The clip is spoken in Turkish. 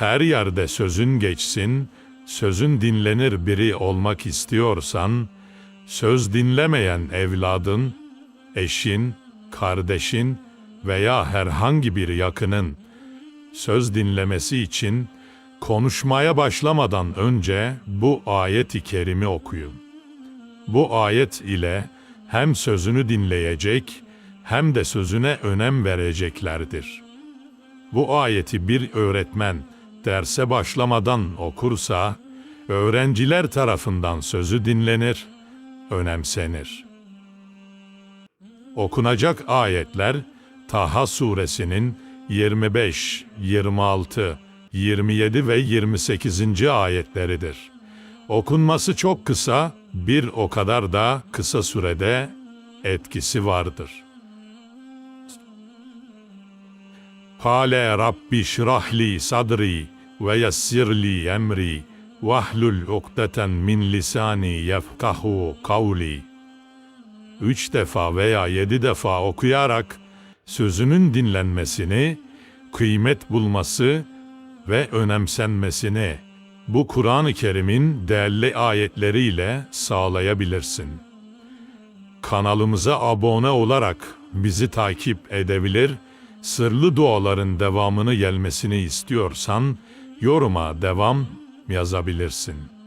her yerde sözün geçsin, sözün dinlenir biri olmak istiyorsan, söz dinlemeyen evladın, eşin, kardeşin veya herhangi bir yakının söz dinlemesi için konuşmaya başlamadan önce bu ayet-i kerimi okuyun. Bu ayet ile hem sözünü dinleyecek hem de sözüne önem vereceklerdir. Bu ayeti bir öğretmen derse başlamadan okursa, öğrenciler tarafından sözü dinlenir, önemsenir. Okunacak ayetler Taha suresinin 25, 26, 27 ve 28. ayetleridir. Okunması çok kısa, bir o kadar da kısa sürede etkisi vardır. Kale Rabbi şrahli sadri ve yessirli emri vahlul ukdeten min lisani yefkahu kavli. Üç defa veya yedi defa okuyarak sözünün dinlenmesini, kıymet bulması ve önemsenmesini bu Kur'an-ı Kerim'in değerli ayetleriyle sağlayabilirsin. Kanalımıza abone olarak bizi takip edebilir, sırlı duaların devamını gelmesini istiyorsan yoruma devam yazabilirsin.